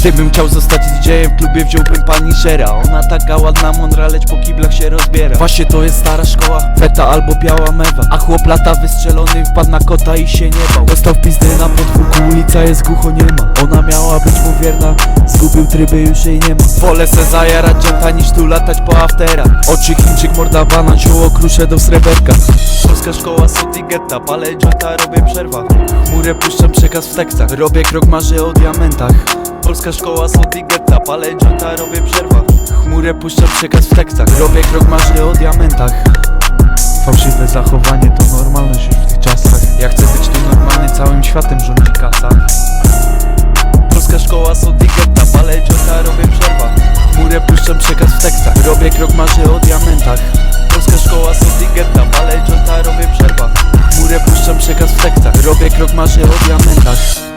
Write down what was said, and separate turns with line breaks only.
Gdybym chciał zostać DJ-em w klubie wziąłbym pani Shera. Ona taka ładna, mądra, lecz po kiblach się rozbiera. Właśnie to jest stara szkoła, feta albo biała mewa. A chłop lata wystrzelony wpadł na kota i się nie bał. Dostał pizdy na podwórku, ulica jest głucho nie ma. Ona miała być mu wierna, zgubił tryby, już jej nie ma. Wolę se zajarać dżenta niż tu latać po afterach. Oczy Chińczyk, morda banan, zioło krusze do sreberka. Polska szkoła Sotigetta, palę dżenta, robię przerwa. Chmurę puszczam przekaz w tekstach, robię krok, marzę o diamentach Polska szkoła Sotigetta, palę dżenta, robię przerwa. Chmurę puszczam przekaz w tekstach, robię krok, marzę o diamentach. Fałszywe zachowanie to normalność już w tych czasach. Ja chcę być tu normalny, całym światem rządzi kasa. Polska szkoła Sotigetta, palę dżenta, robię przerwa. Chmurę puszczam przekaz w tekstach, robię krok, marzę o diamentach. Polska szkoła Sotigetta, palę dżenta, robię przerwa. Chmurę puszczam przekaz w tekstach, robię krok, marzę o diamentach